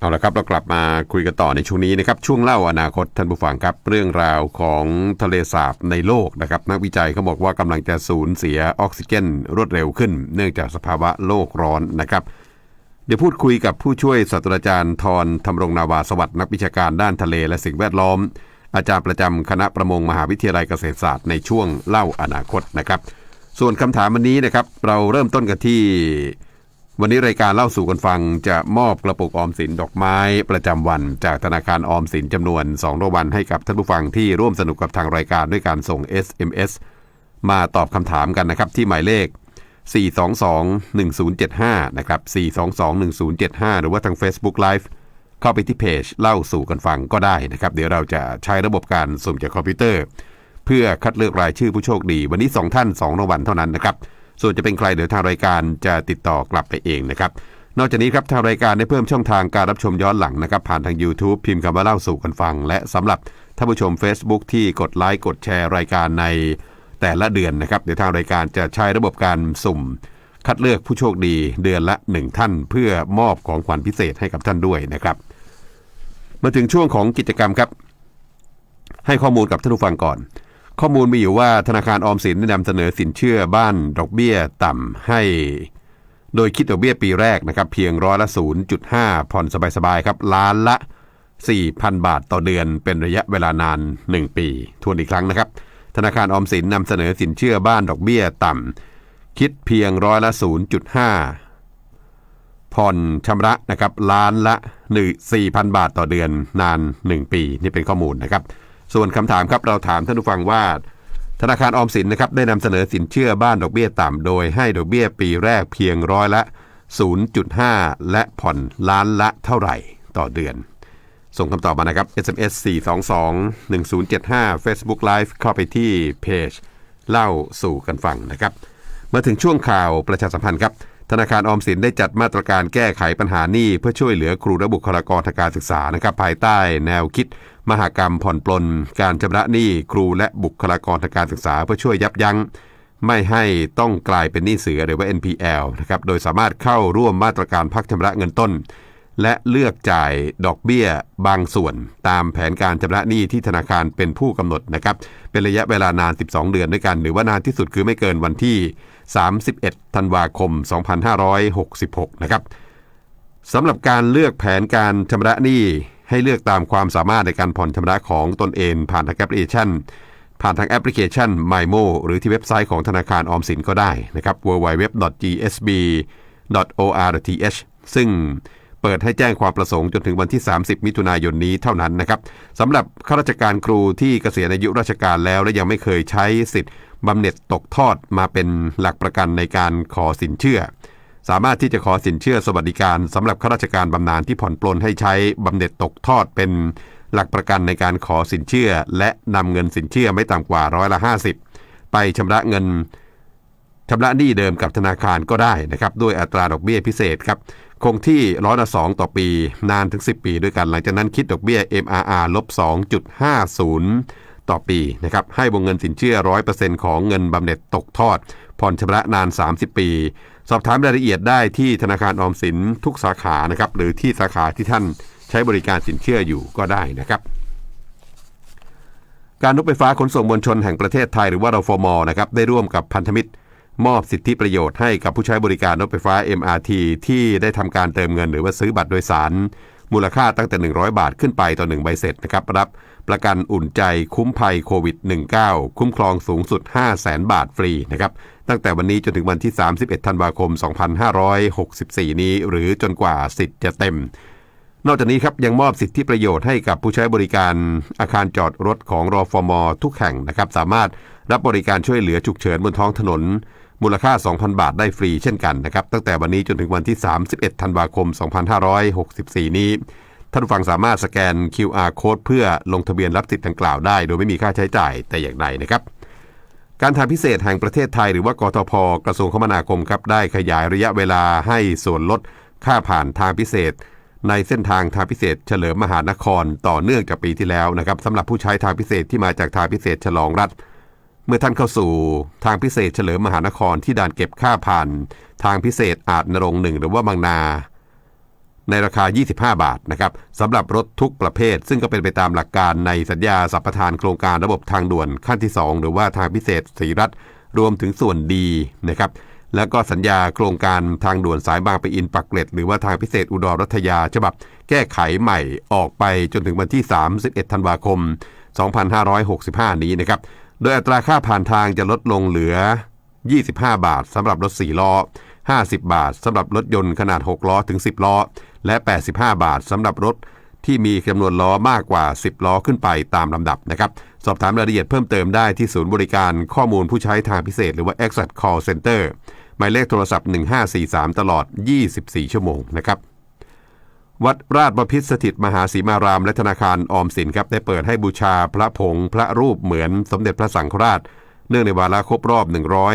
เอาละครับเรากลับมาคุยกันต่อในช่วงนี้นะครับช่วงเล่าอนาคตท่านผู้ฟังครับเรื่องราวของทะเลสาบในโลกนะครับนักวิจัยเขาบอกว่ากำลังจะสูญเสียออกซิเจนรวดเร็วขึ้น เนื่องจากสภาวะโลกร้อนนะครับ เดี๋ยวพูดคุยกับผู้ช่วยศาสตราจารย์ทรธรรมรงนาวาสวัสดิ์นักวิชาการด้านทะเลและสิ่งแวดล้อม อาจารย์ประจำคณะประมงมหาวิทยาลัยเกษตรศาสตร์ในช่วงเล่าอนาคตนะครับ ส่วนคำถามวันนี้นะครับเราเริ่มต้นกันที่ วันนี้รายการเล่าสู่กันฟังจะมอบกระปุกออมสินดอกไม้ประจำวัน จากธนาคารออมสินจำนวน2รางวัลให้กับท่านผู้ฟังที่ร่วมสนุกกับทางรายการด้วยการส่ง SMS มาตอบคำถามกันนะครับที่หมายเลข 422-1075 นะครับ 422-1075 หรือว่าทาง Facebook Live เข้าไปที่เพจเล่าสู่กันฟังก็ได้นะครับ เดี๋ยวเราจะใช้ระบบการสุ่มจากคอมพิวเตอร์ เพื่อคัดเลือกรายชื่อผู้โชคดี วันนี้ 2 ท่าน 2รางวัลเท่านั้นนะครับ ส่วนจะเป็นใครเดี๋ยวทางรายการจะติดต่อกลับไปเองนะครับ นอกจากนี้ครับทางรายการได้เพิ่มช่องทางการรับชมย้อนหลังนะครับ ผ่านทาง YouTube พิมพ์คำว่าเล่าสู่กันฟัง และสำหรับท่านผู้ชม Facebook ที่กดไลค์กดแชร์รายการในแต่ละเดือนนะครับเดี๋ยวทางรายการจะใช้ระบบการสุ่ม คัดเลือกผู้โชคดีเดือนละ 1 ท่าน เพื่อมอบของขวัญพิเศษให้กับท่านด้วยนะครับ มาถึงช่วงของกิจกรรมครับ ให้ข้อมูลกับท่านผู้ฟังก่อน ข้อมูลมีอยู่ว่าธนาคารออมสินได้นำเสนอสินเชื่อบ้านดอกเบี้ยต่ำให้ โดยคิดดอกเบี้ยปีแรกนะครับเพียงร้อยละ 0.5 ผ่อนสบายๆครับล้านละ 4,000 บาทต่อเดือนเป็นระยะเวลานาน 1 ปี ทวนอีกครั้งนะครับ ธนาคารออมสินนำเสนอสินเชื่อบ้านดอกเบี้ยต่ำคิดเพียงร้อยละ 0.5 ผ่อนชำระนะครับล้านละ 1 4,000 บาทต่อเดือนนาน 1 ปี นี่เป็นข้อมูลนะครับ ส่วนคำถามครับเราถามท่านผู้ฟังว่า ธนาคารออมสินนะครับได้นำเสนอสินเชื่อบ้านดอกเบี้ยต่ำโดยให้ดอกเบี้ยปีแรกเพียงร้อยละ 0.5 และผ่อนล้านละเท่าไหร่ต่อเดือน ส่งคำตอบมานะครับ SMS 422 1075 Facebook Live เข้าไปที่เพจเล่าสู่กันฟังนะครับมาถึงช่วงข่าวประชาสัมพันธ์ครับธนาคารออมสินได้จัดมาตรการแก้ไขปัญหาหนี้เพื่อช่วยเหลือครูและบุคลากรทางการศึกษานะครับภายใต้แนวคิด มหากรรมผ่อนปลน การชำระหนี้ครูและบุคลากรทางการศึกษาเพื่อช่วยยับยั้ง ไม่ให้ต้องกลายเป็นหนี้เสือหรือว่า NPL นะครับโดยสามารถเข้าร่วมมาตรการพักชำระเงินต้น และเลือกจ่ายดอกเบี้ยบางส่วน ตามแผนการชำระหนี้ที่ธนาคารเป็นผู้กำหนดนะครับเป็นระยะเวลานาน 12 เดือนด้วยกัน หรือว่านานที่สุดคือไม่เกินวันที่ 31 ธันวาคม 2566 นะครับสำหรับการเลือกแผนการชำระหนี้ ให้เลือกตามความสามารถในการผ่อนชำระของตนเองผ่านทางแอปพลิเคชัน ผ่านทางแอปพลิเคชัน MyMo หรือที่เว็บไซต์ของธนาคารออมสินก็ได้นะครับ www.gsb.or.th ซึ่งเปิดให้แจ้งความประสงค์จนถึงวันที่ 30 มิถุนายนนี้เท่านั้นนะครับสำหรับข้าราชการครูที่เกษียณอายุราชการแล้วและยังไม่เคยใช้สิทธิ์บำเหน็จตกทอดมาเป็นหลักประกันในการขอสินเชื่อ สามารถที่จะขอสินเชื่อสวัสดิการสำหรับข้าราชการบำนาญที่ผ่อนปลนให้ใช้บำเหน็จตกทอดเป็นหลักประกันในการขอสินเชื่อ และนำเงินสินเชื่อไม่ต่ำกว่าร้อยละ 50 ไปชำระเงินชำระหนี้เดิมกับธนาคารก็ได้นะครับด้วยอัตราดอกเบี้ยพิเศษครับคงที่ร้อยละสองต่อปีนานถึง 10 ปีด้วยกัน หลังจากนั้นคิดดอกเบี้ย MRR ลบ 2.50 ต่อปีนะครับให้วงเงินสินเชื่อ 100%ของเงินบำเหน็จตกทอด ผ่อนชำระนาน 30 ปี สอบถามรายละเอียดได้ที่ธนาคารออมสินทุกสาขานะครับหรือที่สาขาที่ท่านใช้บริการสินเชื่ออยู่ก็ได้นะครับการรถไฟฟ้าขนส่งมวลชนแห่งประเทศไทยหรือว่ารฟมนะครับได้ร่วมกับพันธมิตร มอบสิทธิประโยชน์ให้กับผู้ใช้บริการรถไฟฟ้า MRT ที่ได้ทำการเติมเงินหรือว่าซื้อบัตรโดยสาร มูลค่าตั้งแต่ 100 บาทขึ้นไปต่อ 1 ใบเสร็จนะครับรับประกันอุ่นใจคุ้มภัยโควิด -19 คุ้มครองสูงสุด 5 0 0แสนบาทฟรีนะครับตั้งแต่วันนี้จนถึงวันที่ 31 ธันวาคม 2564 นี้ หรือจนกว่าสิทธิ์จะเต็ม นอกจากนี้ครับยังมอบสิทธิประโยชน์ให้กับผู้ใช้บริการอาคารจอดรถของรอฟอมอทุกแห่งนะครับสามารถรับบริการช่วยเหลือฉุกเฉินบนท้องถนน มูลค่า 2,000 บาทได้ฟรีเช่นกันนะครับ ตั้งแต่วันนี้จนถึงวันที่ 31 ธันวาคม 2564 นี้ ท่านผู้ฟังสามารถสแกน QR code เพื่อลงทะเบียนรับสิทธิ์ดังกล่าวได้ โดยไม่มีค่าใช้จ่ายแต่อย่างใดนะครับการทางพิเศษแห่งประเทศไทยหรือว่ากทพกระทรวงคมนาคมครับได้ขยายระยะเวลาให้ส่วนลดค่าผ่านทางพิเศษ ในเส้นทางทางพิเศษ เฉลิมมหานครต่อเนื่องจากปีที่แล้วนะครับสำหรับผู้ใช้ทางพิเศษที่มาจากทางพิเศษฉลองรัฐ มื่อท่านเข้าสู่ทางพิเศษเฉลิมมหานครที่ด่านเก็บค่าผ่าน ทางพิเศษอาจนรงหนึ่งหรือว่าบางนา ในราคา 25 บาทนะครับสำหรับรถทุกประเภท ซึ่งก็เป็นไปตามหลักการในสัญญาสัมปทานโครงการระบบทางด่วนขั้นที่ 2 หรือว่าทางพิเศษสีรัฐรวมถึงส่วนดีนะครับแล้วก็สัญญาโครงการทางด่วนสายบางปะอินปักเกร็ดหรือว่าทางพิเศษอุดรรัตยาฉบับ แก้ไขใหม่ออกไปจนถึงวันที่ 31 ธันวาคม 2565 นี้นะครับ โดยอัตราค่าผ่านทางจะลดลงเหลือ 25 บาทสำหรับรถ 4 ล้อ 50 บาทสำหรับรถยนต์ขนาด 6 ล้อถึง 10 ล้อ และ 85 บาทสำหรับรถที่มีจำนวนล้อมากกว่า 10 ล้อขึ้นไปตามลำดับนะครับ สอบถามรายละเอียดเพิ่มเติมได้ที่ศูนย์บริการข้อมูลผู้ใช้ทางพิเศษหรือว่า Exact Call Center หมายเลขโทรศัพท์ 1543 ตลอด 24 ชั่วโมงนะครับ วัดราชบพิตรสถิตมหาสีมารามและธนาคารออมสินครับได้เปิดให้บูชาพระผงพระรูปเหมือนสมเด็จพระสังฆราช เนื่องในวาระครบรอบ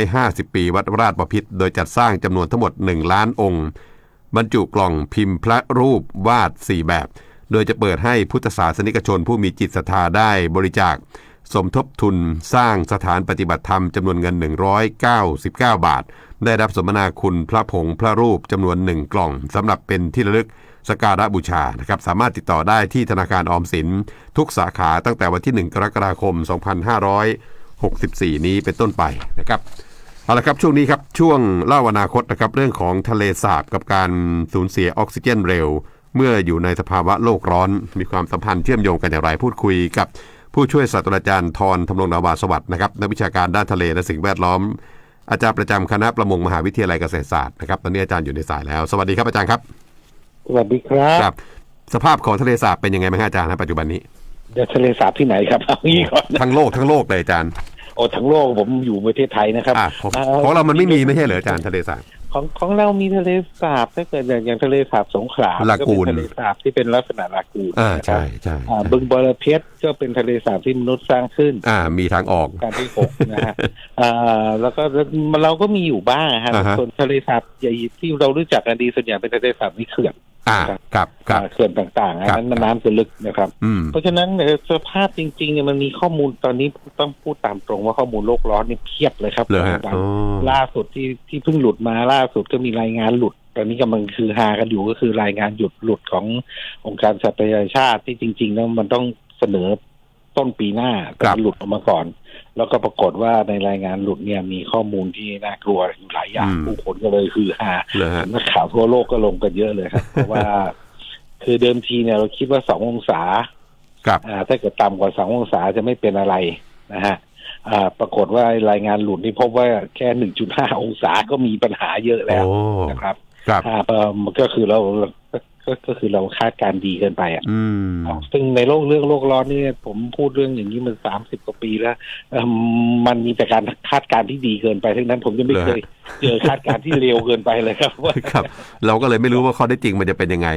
150 ปี วัดราชบพิตรโดยจัดสร้างจำนวนทั้งหมด 1 ล้านองค์ บรรจุกล่องพิมพ์พระรูปวาด 4 แบบ โดยจะเปิดให้พุทธศาสนิกชนผู้มีจิตศรัทธาได้บริจาค สมทบทุนสร้างสถานปฏิบัติธรรมจำนวนเงิน 199 บาท ได้รับสมนาคุณพระผงพระรูปจำนวน1กล่องสำหรับเป็นที่ระลึก สการะบูชานะครับสามารถติดต่อได้ที่ธนาคารออมสิน ทุกสาขาตั้งแต่วันที่ 1 กรกฎาคม 2564 นี้เป็นต้นไปนะครับเอาละครับช่วงนี้ครับช่วงเล่าอนาคตนะครับเรื่องของทะเลสาบกับการสูญเสียออกซิเจนเร็ว เมื่ออยู่ในสภาวะโลกร้อน มีความสัมพันธ์เชื่อมโยงกันอย่างไรพูดคุยกับ ผู้ช่วยศาสตราจารย์ทรธำรงนาวาสวัสดิ์นะครับนักวิชาการด้านทะเลและสิ่งแวดล้อม อาจารย์ประจำคณะประมงมหาวิทยาลัยเกษตรศาสตร์นะครับตอนนี้อาจารย์อยู่ในสายแล้ว สวัสดีครับอาจารย์ครับ สวัสดีครับครับ สภาพของทะเลสาบเป็นยังไงบ้างฮะอาจารย์ณปัจจุบันนี้เดี๋ยวทะเลสาบที่ไหนครับเอางี้ก่อนทั้งโลกทั้งโลกเลยอาจารย์โอ้ทั้งโลกผมอยู่ประเทศไทยนะครับอะของอ่ของเรามันไม่มีไม่ใช่เหรออาจารย์ทะเลสาบ ของของเรามีทะเลสาบถ้าเกิดอย่างอย่างทะเลสาบสงขลาลากูนก็เป็นทะเลสาบที่เป็นลักษณะลากูนอ่านะครัใช่บใช่อ่าใช่บึงบรเพชรก็เป็นทะเลสาบที่มนุษย์สร้างขึ้น อ่า มีทางออก การที่หกนะฮะ อ่าแล้วก็เราก็มีอยู่บ้างฮะอ่าฮะ ส่วนทะเลสาบใหญ่ที่เรารู้จักกันดีส่วนใหญ่เป็นทะเลสาบในเขื่อน อ่าครับครับอ่าเขื่อนต่างๆอันนั้นครับน้ำจะลึกนะครับอืมเพราะฉะนั้นเอ่อสภาพจริงๆเนี่ยมันมีข้อมูลตอนนี้ต้องพูดตามตรงว่าข้อมูลโลกร้อนนี่เพียบเลยครับเหรอฮะวันอ๋อล่าสุดที่ที่เพิ่งหลุดมาล่าสุดก็มีรายงานหลุดตอนนี้กำลังคือฮากันอยู่ก็คือรายงานหยุดหลุดขององค์การสหประชาชาติที่จริงๆแล้วมันต้องเสนอต้นปีหน้าแต่มันหลุดออกมาก่อน แล้วก็ปรากฏว่าในรายงานหลุดเนี่ยมีข้อมูลที่น่ากลัวอยู่หลายอย่างอืมผู้คนก็เลยคือฮาเหรอฮะนักข่าวทั่วโลกก็ลงกันเยอะเลยครับเพราะว่า คือเดิมทีเนี่ยเราคิดว่าสององศาครับอ่าถ้าเกิดต่ำกว่าสององศาจะไม่เป็นอะไรนะฮะอ่าปรากฏว่ารายงานหลุดนี่พบว่าแค่หนึ่งจุดห้าองศาก็มีปัญหาเยอะแล้วโอ้นะครับครับอ่าเอ่อมันก็คือเรา ก็ก็คือเราคาดการณ์ดีเกินไปอะอืมซึ่งในโลกเรื่องโลกร้อนนี่ผมพูดเรื่องอย่างนี้มันสามสิบกว่าปีแล้วเอิ่มมันมีแต่การคาดการณ์ที่ดีเกินไปทั้งนั้นผมยังไม่เคยเจอคาดการณ์ที่เร็วเกินไปเลยครับว่าครับ เราก็เลยไม่รู้ว่าข้อได้จริงมันจะเป็นยังไง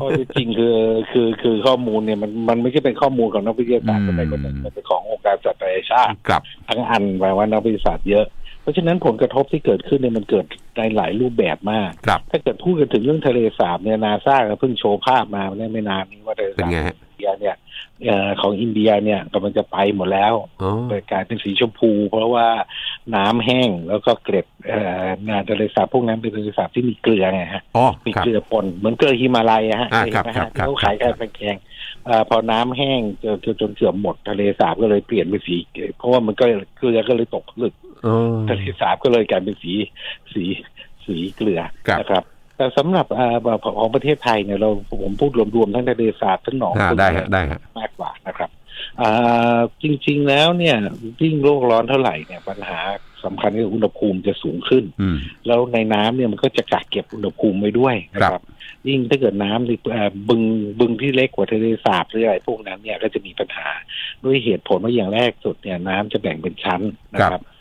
ข้อเท็จจริงคือคือคือข้อมูลเนี่ยมันมันไม่ใช่เป็นข้อมูลของนักวิทยาศาสตร์อืมคนใดคนหนึ่งมันเป็นขององค์การสหประชาชาติครับทั้งอันแปลว่านักวิทยาศาสตร์เยอะเพ ราะฉะนั้นผลกระทบที่เกิดขึ้นเนี่ยมันเกิดในหลายรูปแบบมาก ครับ ถ้าเกิดพูดกันถึงเรื่องทะเลสาบเนี่ยนาซาก็เพิ่งโชว์ภาพมาไม่ไม่นานนี้ว่าทะเลเป็นสาบไงฮะอินเดียเนี่ยเอ่อของอินเดียเนี่ยกำลังจะไปหมดแล้วอ๋อเปิดกลายเป็นสีชมพู เพราะว่าน้ำแห้งแล้วก็เกล็ดเอ่อนาทะเลสาบพวกนั้นเป็นทะเลสาบที่มีเกลือไงฮะ อ๋อมีครับ เกลือปนเหมือนเกลือฮิมาลัยอะฮะอ่าเคยครับเห็นไหมครัฮะบครับที่เขาขายกันแพงๆเอ่อพอน้ำแห้งจนจนจนเกือบหมดทะเลสาบก็เลยเปลี่ยนเป็นสี เพราะว่ามันก็เกลือก็เลยตกผลึกอ๋อ ทะเลสาบก็เลยกลายเป็นสีสีสีเกลือครับนะครับแต่สำหรับอ่าแบบของประเทศไทยเนี่ยเราผมพูดรวมๆทั้งทะเลสาบทั้งหนองอ่าบึงได้ฮะได้ฮะมากกว่านะครับอ่าจริงๆแล้วเนี่ยยิ่งโลกร้อนเท่าไหร่เนี่ยปัญหาสำคัญคืออุณหภูมิจะสูงขึ้นอืมแล้วในน้ำเนี่ยมันก็จะกักเก็บอุณหภูมิไว้ด้วยนะคครัรับบยิ่งถ้าเกิดน้ำในเอ่อบึงบึงที่เล็กกว่าทะเลสาบหรืออะไรพวกนั้นเนี่ยก็จะมีปัญหาด้วยเหตุผลว่าอย่างแรกสุดเนี่ยน้ำจะแบ่งเป็นชั้นนะครับอ่า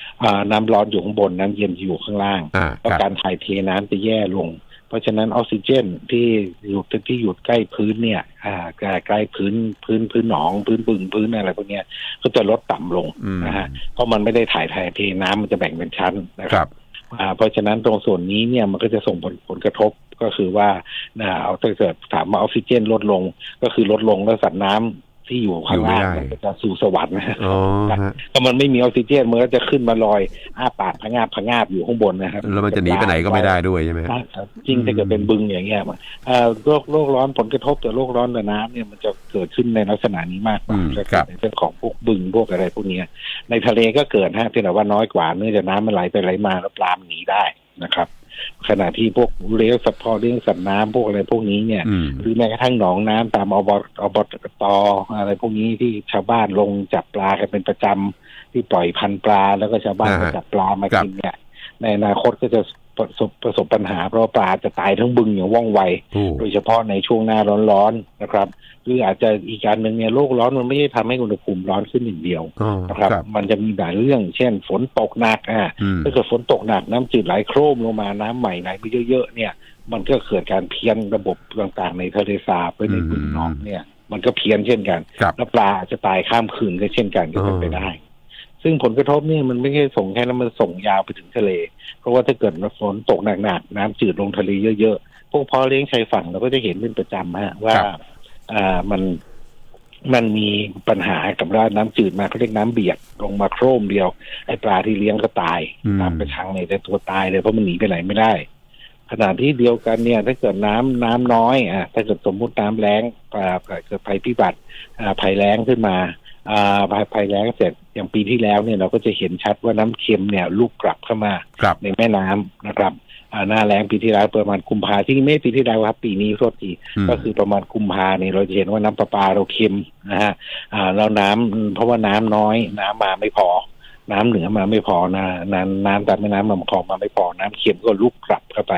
น้ำร้อนอยู่ข้างบนน้ำเย็นอยู่ข้างล่างอ่าแล้วครับการถ่ายเทน้ำจะแย่ลง เพราะฉะนั้นออกซิเจนที่อยู่ที่อยู่ใกล้พื้นเนี่ยอ่าใกล้ใกล้พื้นพื้นพื้นหนองพื้นบึงพื้นอะไรพวกเนี้ยก็จะลดต่ำลงอืมนะฮะเพราะมันไม่ได้ถ่ายถ่ายเทน้ำมันจะแบ่งเป็นชั้นนะคครับรับอ่าเพราะฉะนั้นตรงส่วนนี้เนี่ยมันก็จะส่งผลผลกระทบก็คือว่าอ่าเอาถ้าเกิดถามว่าออกซิเจนลดลง ก็คือลดลงแล้วสัตว์น้ำ ที่อยู่ข้างล่างอยู่ไม่ได้มันก็จะสู่สวรรค์นะฮะอ๋อฮะถ้ามันไม่มีออกซิเจนมันก็จะขึ้นมาลอยอ้าปากพะงาบพะงาบอยู่ข้างบนนะครับแล้วมันจะหนีไปไหนก็ไม่ได้ด้วยใช่ไหมฮะครับจริงถ้าเกิดเป็นบึงอย่างเงี้ยมันเอ่อโรคโลกร้อนผลกระทบต่อโลกร้อนในน้ำเนี่ยมันจะเกิดขึ้นในลักษณะนี้มากกว่าอืมจะครัเกิดบในเรื่องของพวกบึงพวกอะไรพวกเนี้ยในทะเลก็เกิดฮะเพียงแต่ว่าน้อยกว่าเนื่องจากน้ำมันไหลไปไหลมาแล้วปลามันหนีได้นะครับ ขณะที่พวกเลี้ยงสัตว์พอเลี้ยงสัตว์น้ำพวกอะไรพวกนี้เนี่ยอืมหรือแม้กระทั่งหนองน้ำตามอบอบตอะไรพวกนี้ที่ชาวบ้านลงจับปลากันเป็นประจำที่ปล่อยพันธุ์ปลาแล้วก็ชาวบ้านก็อ่าฮะจับปลามาครับกินเนี่ยในอนาคตก็จะ ประสบประสบปัญหาเพราะว่าปลาจะตายทั้งบึงอย่างว่องไวโอ้โดยเฉพาะในช่วงหน้าร้อนๆนะครับหรืออาจจะอีกการหนึ่งเนี่ยโลกร้อนมันไม่ได้ทำให้อุณหภูมิร้อนขึ้นอย่างเดียวอ๋อนะครับครับ มันจะมีหลายเรื่อง เช่น ฝนตกหนักอะอืมถ้าเกิดฝนตกหนักน้ำจืดไหลโครมลงมาน้ำใหม่ไหลไปเยอะๆเนี่ย มันก็เกิดการเพี้ยนระบบต่างๆ ในทะเลสาบไปในบึงหนองเนี่ย มันก็เพี้ยนเช่นกันครับแล้วปลาอาจจะตายข้ามคืนก็เช่นกันก็เป็นไปได้ ซึ่งผลกระทบเนี่ยมันไม่ใช่ส่งแค่นั้นมันส่งยาวไปถึงทะเล เพราะว่าถ้าเกิดฝนตกหนักๆน้ำจืดลงทะเลเยอะๆพวกพ่อเลี้ยงชายฝั่งเราก็จะเห็นเป็นประจำฮะว่าครับอ่ามันมันมีปัญหากับร้านน้ำจืดมาเขาเรียกน้ำเบียดลงมาโครมเดียวไอ้ปลาที่เลี้ยงก็ตายอืมตามไปทางเลยแต่ตัวตายเลยเพราะมันหนีไปไหนไม่ได้ขณะที่เดียวกันเนี่ย ถ้าเกิดน้ำน้ำน้อยอะถ้าเกิดสมมุติน้ำแล้งอ่าเกิดภัยพิบัติอ่าภัยแล้งขึ้นมา อ่าภัยภัยแล้งเสร็จอย่างปีที่แล้วเนี่ยเราก็จะเห็นชัดว่าน้ำเค็มเนี่ยลุกกลับเข้ามาครับในแม่น้ำนะครับอ่าหน้าแล้งปีที่แล้วประมาณกุมภาที่นี่ไม่ปีที่แล้วครับปีนี้โทษทีอืมก็คือประมาณกุมภาเนี่ยเราจะเห็นว่าน้ำประปาเราเค็มนะฮะอ่าแล้วน้ำเพราะว่าน้ำน้อยน้ำมาไม่พอ น้ำเหนือมาไม่พอนะน้ำน้ำตามแม่น้ำลำคลองมาไม่พอน้ำเค็มก็ลุกกลับเข้าไป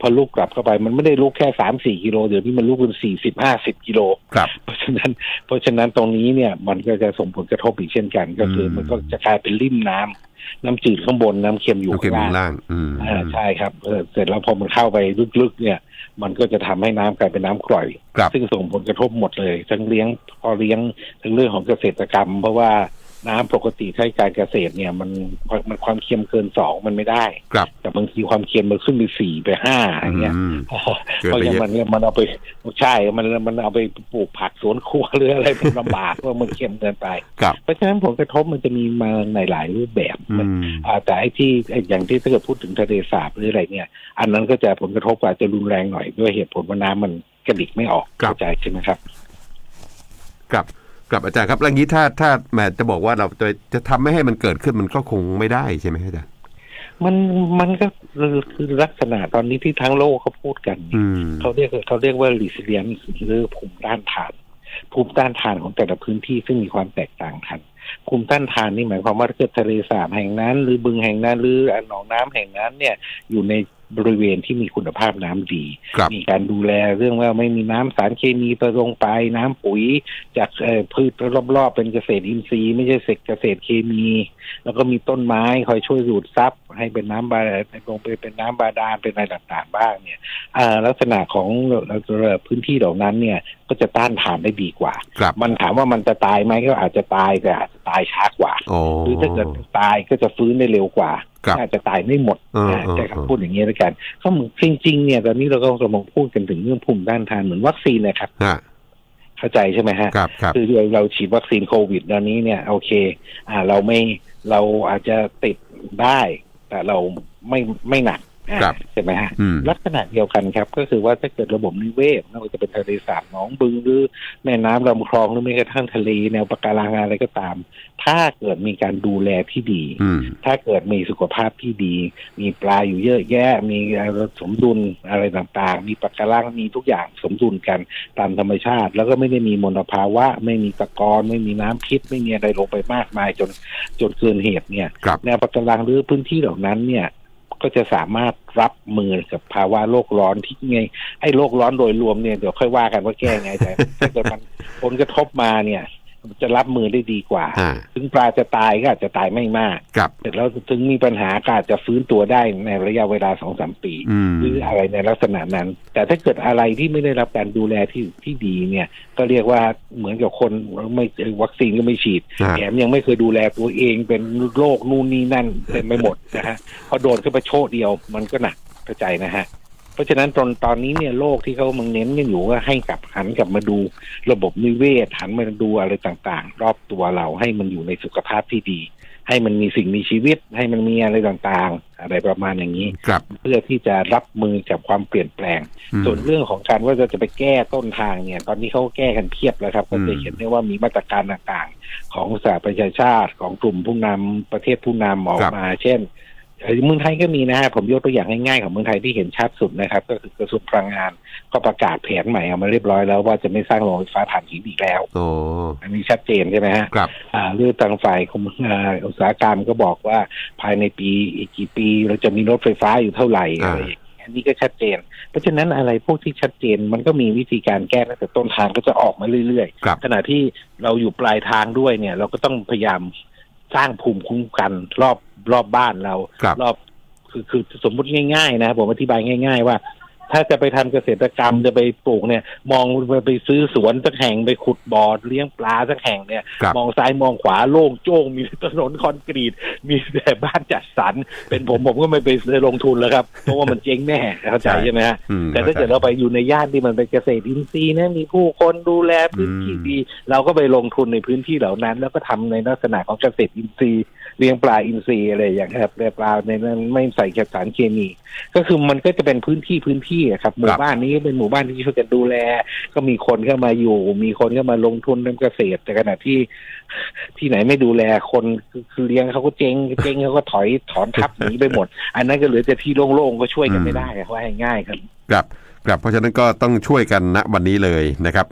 พอลุกกลับเข้าไป มันไม่ได้ลุกแค่สามสี่กิโลเดี๋ยวนี้มันลุกเป็นสี่สิบห้าสิบกิโลครับเพราะฉะนั้นเพราะฉะนั้นตรงนี้เนี่ยมันก็จะส่งผลกระทบอีกเช่นกัน ก็คืออมมันก็จะกลายเป็นริ่มน้ำน้ำจืดข้างบนน้ำเค็มอยู่โอเคข้างข้างล่างล่างอืมอ่าใช่ครับเออเสร็จแล้วพอมันเข้าไปลึกๆ เนี่ย มันก็จะทำให้น้ำกลายเป็นน้ำกร่อยครับซึ่งส่งผลกระทบหมดเลย ทั้งเลี้ยงพอเลี้ยงทั้งเรื่องของเกษตรกรรม เพราะว่า น้ำปกติใช้การเกษตรเนี่ย มันมันความเค็มเกินสองมันไม่ได้ครับแต่บางทีความเค็มมันขึ้นไปสี่ไปห้าอย่างเงี้ยอืมเกินเพราะไปฉะเยนั้นอะมันมันเอาไปใช่มันมันเอาไปปลูกผักสวนครัวหรืออะไรมันลำบากเพราะมันเค็มเกินไปครับเพราะฉะนั้นผลกระทบมันจะมีมาในหลายรูปแบบอืมอ่าแต่ไอ้ที่ไอ้อย่างที่ถ้าเกิดพูดถึงทะเลสาบหรืออะไรเนี่ย อันนั้นก็จะผลกระทบอาจจะรุนแรงหน่อยด้วยเหตุผลว่าน้ำมันกระดิกไม่ออกครับเข้าใจใช่ไหมครับ ครับ ครับอาจารย์ครับแล้วอย่างนี้ถ้าถ้าแหมจะบอกว่าเราจะจะทำไม่ให้มันเกิดขึ้นมันก็คงไม่ได้ใช่ไหมอาจารย์มันมันก็คือลักษณะตอนนี้ที่ทั้งโลกเขาพูดกันอืมเขาเรียกเขาเรียกว่า resilience หรือภูมิต้านทาน ภูมิต้านทานของแต่ละพื้นที่ซึ่งมีความแตกต่างกัน ภูมิต้านทานนี่หมายความว่าถ้าเกิดทะเลสาบแห่งนั้น หรือบึงแห่งนั้น หรือหนองน้ำแห่งนั้นเนี่ยอยู่ใน บริเวณที่มีคุณภาพน้ำดีครับมีการดูแลเรื่องว่าไม่มีน้ำสารเคมีประลงไปน้ำปุ๋ย จากเอ่อพืชรอบๆ เป็นเกษตรอินทรีย์ ไม่ใช่เกษตรเคมี แล้วก็มีต้นไม้คอยช่วยดูดซับให้เป็นน้ำบาดาลลงไปเป็นน้ำบาดาลเป็นอะไรต่างๆบ้างเนี่ยอ่าลักษณะของพื้นที่เหล่านั้นเนี่ยก็จะต้านทานได้ดีกว่าครับมันถามว่ามันจะตายไหมก็อาจจะตายแต่อาจจะตายช้ากว่าโอ้หรือถ้าเกิดตายก็จะฟื้นได้เร็วกว่าครับ อาจจะตายไม่หมดเออนะเออแต่เออพูดอย่างนี้แล้วกันก็เหมือนจริงๆเนี่ยตอนนี้เราก็กำลังพูดกันถึงเรื่องภูมิต้านทานเหมือนวัคซีนนะครับฮะเข้าใจใช่ไหมฮะครับครับคือเราฉีดวัคซีนโควิดตอนนี้เนี่ย โอเค อ่าเราไม่เราอาจจะติดได้ แต่เราไม่ไม่หนักอ่า ครับใช่ไหมฮะอืมลักษณะเดียวกันครับ ก็คือว่าถ้าเกิดระบบนิเวศไม่ว่าจะเป็นทะเลสาบหนองบึงหรือแม่น้ำลำคลองหรือแม้กระทั่งทะเลแนวปะการังอะไรก็ตาม ถ้าเกิดมีการดูแลที่ดีอืมถ้าเกิดมีสุขภาพที่ดี มีปลาอยู่เยอะแยะ มีสมดุลอะไรต่างๆ มีปะการังมีทุกอย่างสมดุลกันตามธรรมชาติ แล้วก็ไม่ได้มีมลภาวะ ไม่มีตะกอนไม่มีน้ำพิษ ไม่มีอะไรลงไปมากมายจนจนเกินเหตุเนี่ยครับแนวปะการังหรือพื้นที่เหล่านั้นเนี่ย ก็จะสามารถรับมือกับภาวะโลกร้อนที่ไงไอ้โลกร้อนโดยรวมเนี่ยเดี๋ยวค่อยว่ากันว่าแก้ไงแต่ถ้าเกิดมันผลกระทบมาเนี่ย จะรับมือได้ดีกว่าอ่า ถึงปลาจะตายก็อาจจะตายไม่มากครับเสร็จแล้วถึงมีปัญหาก็อาจจะฟื้นตัวได้ในระยะเวลาสองสามปีอืมหรืออะไรในลักษณะนั้น แต่ถ้าเกิดอะไรที่ไม่ได้รับการดูแลที่ที่ดีเนี่ย ก็เรียกว่าเหมือนกับคนไม่วัคซีนก็ไม่ฉีดอ่าแถมยังไม่เคยดูแลตัวเองเป็นโรคนู่นนี่นั่นเต็มไปหมดนะฮะพอโดนขึ้นไปโชคเดียวมันก็หนักเข้าใจนะฮะ เพราะฉะนั้นตอนตอนนี้เนี่ยโลกที่เขามังเน้นกันอยู่ว่าให้กลับหันกลับมาดูระบบนิเวศหันมาดูอะไรต่างๆ รอบตัวเราให้มันอยู่ในสุขภาพที่ดี ให้มันมีสิ่งมีชีวิต ให้มันมีอะไรต่างๆ อะไรประมาณอย่างนี้ครับเพื่อที่จะรับมือกับความเปลี่ยนแปลงอืมส่วนเรื่องของการว่าจะจะไปแก้ต้นทางเนี่ย ตอนนี้เขาแก้กันเพียบแล้วครับอืก็มจะเห็นได้ว่ามีมาตรการต่างๆ ของสหประชาชาติของกลุ่มผู้นำประเทศผู้นำออกมา เช่น เอ่อเมืองไทยก็มีนะฮะผมยกตัวอย่างง่ายๆของเมืองไทยที่เห็นชัดสุดนะครับ ก็คือกระทรวงพลังงานก็ประกาศแผนใหม่ออกมาเรียบร้อยแล้วว่าจะไม่สร้างโรงไฟฟ้าถ่านหินอีกแล้วโอ้อันนี้ชัดเจนใช่ไหมฮะครับอ่าเรื่องทางฝ่ายของอ่าอุตสาหกรรมก็บอกว่าภายในปีอีกกี่ปี เราจะมีรถไฟฟ้าอยู่เท่าไหร่อ่าอะไรอย่างเงี้ยอันนี้ก็ชัดเจน เพราะฉะนั้นอะไรพวกที่ชัดเจนมันก็มีวิธีการแก้ตั้งแต่ต้นทางก็จะออกมาเรื่อยครับๆขณะที่เราอยู่ปลายทางด้วยเนี่ย เราก็ต้องพยายามสร้างภูมิคุ้มกันรอบ รอบบ้านเราครับรอบคือคือสมมุติง่ายๆนะผมอธิบายง่าย ๆ ว่า ถ้าจะไปทำเกษตรกรรมจะไปปลูกเนี่ย มองไปไปซื้อสวนสักแห่งไปขุดบ่อเลี้ยงปลาสักแห่งเนี่ยครับมองซ้ายมองขวาโล่งโจ้งมีถนนคอนกรีต มีแต่บ้านจัดสรรเป็นผมผมก็ไม่ไปลงทุนแล้วครับ เพราะว่ามันเจ๊งแน่เข้าใจใช่ใช่ไหมฮะอืมแต่ถ้าเกิดเราไปอยู่ในย่านที่มันเป็นเกษตรอินทรีย์นะมีผู้คนดูแลพื้นที่อืมดี เราก็ไปลงทุนในพื้นที่เหล่านั้น แล้วก็ทำในลักษณะของเกษตรอินทรีย์ เลี้ยงปลาอินทรีย์อะไรอย่างเงี้ยครับเลี้ยงปลาในนั้นไม่ใส่สารเคมี ก็คือมันก็จะเป็นพื้นที่พื้นที่อะครับหมู่บ้านนี้เป็นหมู่บ้านที่ช่วยกันดูแล ก็มีคนเข้ามาอยู่ มีคนเข้ามาลงทุนทำเกษตร แต่ขณะที่ที่ไหนไม่ดูแลคนคือคือเลี้ยงเขาก็เจ๊งเจ๊งเขาก็ถอยถอนทับหนีไปหมด อันนั้นก็เหลือแต่ที่โล่งๆก็ช่วยกันไม่ได้อะว่าง่ายๆครับครับครับเพราะฉะนั้นก็ต้องช่วยกันณวันนี้เลยนะครับ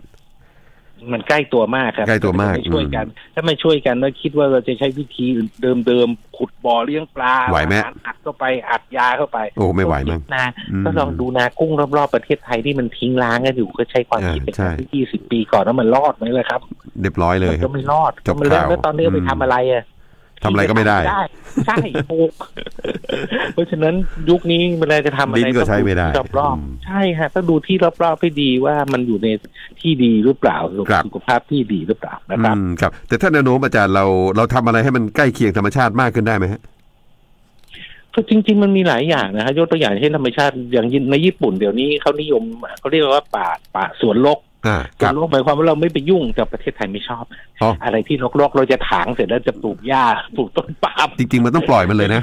มันใกล้ตัวมากครับใกล้ตัวมากถ้ไช่วยกัน ถ้าไม่ช่วยกันแล้วคิดว่าเราจะใช้วิธีเดิมๆขุดบ่อเลี้ยงปลาไหวไหมอาารอัดเข้าไปอัดยาเข้าไป โอ้ไม่ไหวมั้งนาอืมก็ลองดูนากุ้งรอบๆประเทศไทยที่มันทิ้งร้างกันอยู่ก็ใช้ความคิดอ่าเป็นใช่ที่ยี่สิบปีก่อนแล้วมันรอดไหมล่ะครับเรียบร้อยเลยมันครัก็บไม่รอดจบมันแล้วข่าวแล้วตอนนี้เอาไปอืมทำอะไรอะ ทำอะไรก็ไม่ได้ ใช่ถูกเพราะฉะนั้นยุคนี้เวลาจะทำอะไรลิ้นก็ใช้ไม่ได้ต้องรอบอืมๆใช่ฮะต้องดูที่รอบๆให้ดีว่ามันอยู่ในที่ดีหรือเปล่าครับสุขภาพที่ดีหรือเปล่านะครับอืมครับ แต่ถ้าแนวโน้มอาจารย์เราเราทำอะไรให้มันใกล้เคียงธรรมชาติมากขึ้นได้ไหมฮะก็จริง ๆ มันมีหลายอย่างนะฮะยกตัวอย่างเช่นธรรมชาติอย่างในญี่ปุ่นเดี๋ยวนี้เขานิยมเขาเรียกว่าป่าป่าสวนรกอ่าส ควรันบรกหมายความว่าเราไม่ไปยุ่งแต่ประเทศไทยไม่ชอบอ๋ออะไรที่รกๆเราจะถางเสร็จแล้วจะปลูกหญ้าปลูกต้นปาล์มจริงๆมันต้องปล่อยมันเลยนะ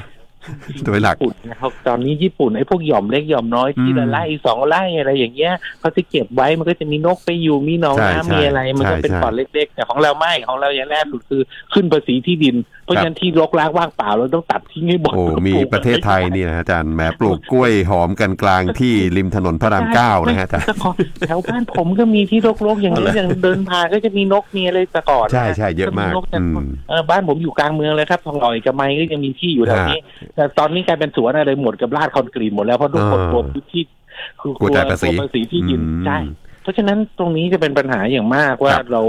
โดยหลักญี่ปุ่นนะครับตอนนี้ญี่ปุ่นไอ้พวกหย่อมเล็กหย่อมน้อยที่ละอืมไร่สองไร่อะไรอย่างเงี้ยเขาจะเก็บไว้มันก็จะมีนกไปอยู่มีหนองใช่น้ำใช่มีอะไร มันก็ใช่เป็นใช่ป่อนเล็กๆ แต่ของเราไม่ของเราอย่างแรกสุดคือขึ้นภาษีที่ดิน เพราะครับฉะนั้นที่รกร้างว่างเปล่าเราต้องตัดทิ้งให้หมดโอ้มีปลูกประเทศไทยนี่นะอาจารย์แหมปลูกกล้วยหอมกันกลางที่ริมถนนพระรามเก้านะฮะอาจารย์แต่ก่อนแถวบ้านผมก็มีที่รกๆอย่างนี้อย่างเดินผ่านก็จะมีนกมีอะไรแต่ก่อนนะใช่ใช่เยอะมากนแต่อืมเออบ้านผมอยู่กลางเมืองเลยครับทองหล่อยกับไม้ก็ยังมีที่อยู่แถวนี้แต่ตอนนี้กลายเป็นสวนอะไรหมดกับลาดคอนกรีตหมดแล้วเพราะทุกคนอ่ากลัวพื้นที่คือกลัวจ่ายภาษีกลัวภาษีที่ดินอืมใช่เพราะฉะนั้นตรงนี้จะเป็นปัญหาอย่างมากว่าครับเรา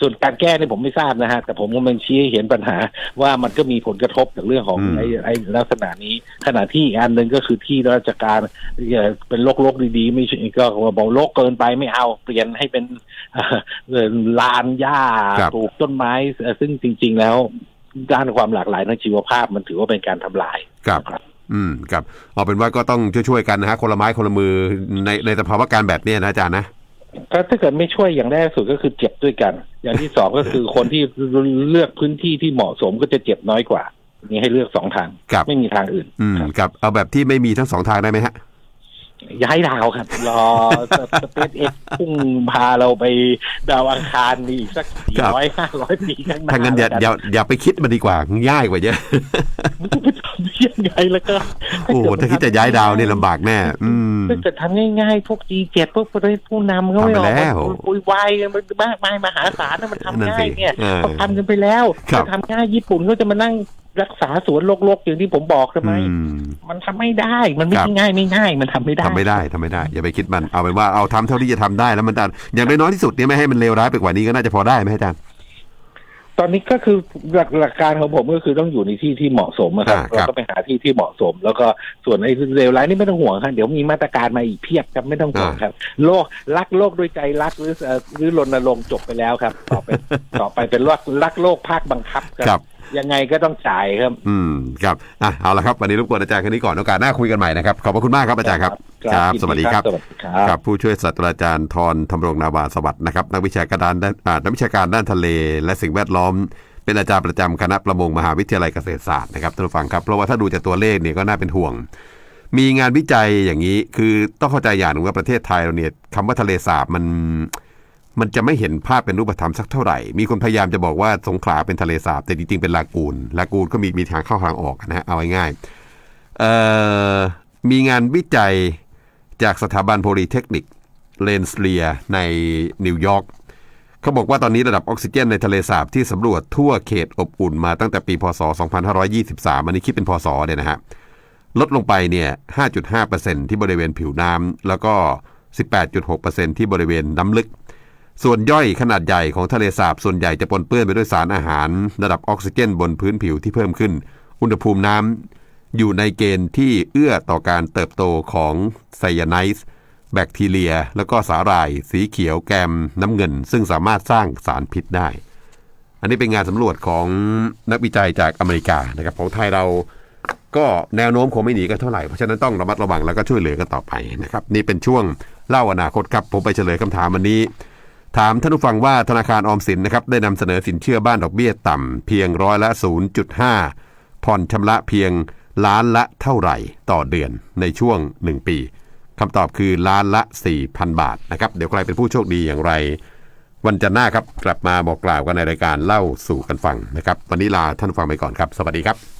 ส่วนการแก้เนี่ยผมไม่ทราบนะฮะแต่ผมก็มันชี้ให้เห็นปัญหาว่ามันก็มีผลกระทบจากเรื่องของอืมไอ้ไอ้ลักษณะนี้ ขณะที่อีกอันหนึ่งก็คือที่ราชการเอ่อเป็นโลกๆดีๆ ไม่ใช่ก็บอกโลกเกินไปไม่เอาเปลี่ยนให้เป็นเอ่อลานหญ้าครับปลูกต้นไม้เอ่อซึ่งจริง ๆ แล้ว ด้านความหลากหลายทางชีวภาพมันถือว่าเป็นการทำลายครับนะครับ อืมครับเอาเป็นว่าก็ต้องช่วยๆกันนะฮะคนละไม้คนละมือในในสภาวะการแบบเนี้ยนะอาจารย์นะก็ถ้าเกิดไม่ช่วยอย่างแรกสุดก็คือเจ็บด้วยกัน อย่างที่สองก็คือคนที่เลือกพื้นที่ที่เหมาะสมก็จะเจ็บน้อยกว่า นี่ให้เลือกสองทางครับไม่มีทางอื่น อืมครับครับ เอาแบบที่ไม่มีทั้งสองทางได้ไหมฮะ ย้ายดาวครับ รอสเปซเอ็กพุ่งพาเราไปดาวอังคารนี่อีกสักสี่ครับร้อยห้าร้อยปีข้างหน้าถ้างั้นอย่าแล้วกัอย่าอย่าไปคิดมันดีกว่าง่ายกว่าเยอะ มันจะไปทำได้ยังไงแล้วก็โอ้โหถ้าคิดจะย้ายดาวนี่ลำบากแน่อืมถ้าเกิดทำง่ายๆ พวก G7 พวกประเทศผู้นำเขาไม่ออกทำไปแล้วมาปุยวายกันมากมายมหาศาลนะมันทำนั่นสิง่ายเนี่ยเออเขาทำกันไปแล้วครับเขาทำง่ายญี่ปุ่นก็จะมานั่งรักษาสวนโลกๆอย่างที่ผมบอกทำไมอืมมันทำไม่ได้ มันไม่ครับใช่ง่ายไม่ง่าย มันทำไม่ได้ทำไม่ได้ทำไม่ได้ อย่าไปคิดมัน เอาเป็นว่าเอาทำเท่าที่จะทำได้แล้วมันจะอย่างน้อยๆที่สุดเนี่ยไม่ให้มันเลวร้ายไปกว่านี้ก็น่าจะพอได้ไหมอาจารย์ ตอนนี้ก็คือหลักหลักการของผมก็คือต้องอยู่ในที่ที่เหมาะสมอะครับอ่าครัเราบ ก็ไปหาที่ที่เหมาะสม แล้วก็ส่วนไอ้เลวร้ายนี่ไม่ต้องห่วงครับเดี๋ยวมีมาตรการมาอีกเพียบครับไม่ต้องห่วงครับโลกรักโลกด้วยใจรักหรือเอ่อหรือรณรงค์จบไปแล้วครับ ต่อไป ต่อไปเป็นรักรักโลกภาคบังคับคครัรับบ ยังไงก็ต้องจ่ายครับ อืมครับอะเอาละครับวันนี้รบกวนอาจารย์แค่นี้ก่อนโอกาสหน้าคุยกันใหม่นะครับขอบพระคุณมากครับอาจารย์ครับครับ สวัสดีครับสวัสดีครัครับบผู้ช่วยศาสตราจารย์ทรธรรมรงนาวาสวัสดิ์นะครับนักวิชาการด้านอ่านักวิชาการด้านทะเล และสิ่งแวดล้อมเป็นอาจารย์ประจำคณะประมงมหาวิทยาลัยเกษตรศาสตร์นะครับท่านผู้ฟังครับ เพราะว่าถ้าดูจากตัวเลขเนี่ยก็น่าเป็นห่วง มีงานวิจัยอย่างนี้คือต้องเข้าใจอย่างหนึ่งว่าประเทศไทยเราเนี่ยคำว่าทะเลสาบมัน มันจะไม่เห็นภาพเป็นรูปธรรมสักเท่าไหร่ มีคนพยายามจะบอกว่าสงขลาเป็นทะเลสาบ แต่จริงๆเป็นลากูน ลากูนก็มีมีทางเข้าทางออกนะฮะ เอาง่ายๆมีงานวิจัยจากสถาบันโพลีเทคนิคเลนสเลียในนิวยอร์กเขาบอกว่าตอนนี้ระดับออกซิเจนในทะเลสาบที่สำรวจทั่วเขตอบอุ่นมาตั้งแต่ปีพศ 2523 อันนี้คิดเป็นพศเนี่ยนะฮะ ลดลงไปเนี่ย 5.5%ที่บริเวณผิวน้ำแล้วก็ 18.6%ที่บริเวณน้ำลึก ส่วนย่อยขนาดใหญ่ของทะเลสาบส่วนใหญ่จะปนเปื้อนไปด้วยสารอาหาร ระดับออกซิเจนบนพื้นผิวที่เพิ่มขึ้น อุณหภูมิน้ำอยู่ในเกณฑ์ที่เอื้อต่อการเติบโตของไซยาไนด์แบคทีเรีย แล้วก็สาหร่าย สีเขียวแกมน้ำเงิน ซึ่งสามารถสร้างสารพิษได้ อันนี้เป็นงานสำรวจของนักวิจัยจากอเมริกานะครับของไทยเราก็แนวโน้มคงไม่หนีกันเท่าไหร่ เพราะฉะนั้นต้องระมัดระวังแล้วก็ช่วยเหลือกันต่อไปนะครับนี่เป็นช่วงเล่าอนาคตครับผมไปเฉลยคำถามวันนี้ ถามท่านผู้ฟังว่าธนาคารออมสินนะครับได้นำเสนอสินเชื่อบ้านดอกเบี้ยต่ำเพียงร้อยละ 0.5 ผ่อนชำระเพียงล้านละเท่าไหร่ต่อเดือนในช่วง 1 ปีคำตอบคือล้านละ 4,000 บาทนะครับเดี๋ยวใครเป็นผู้โชคดีอย่างไร วันจันทร์หน้าครับกลับมาบอกกล่าวกันในรายการเล่าสู่กันฟังนะครับวันนี้ลาท่านผู้ฟังไปก่อนครับ สวัสดีครับ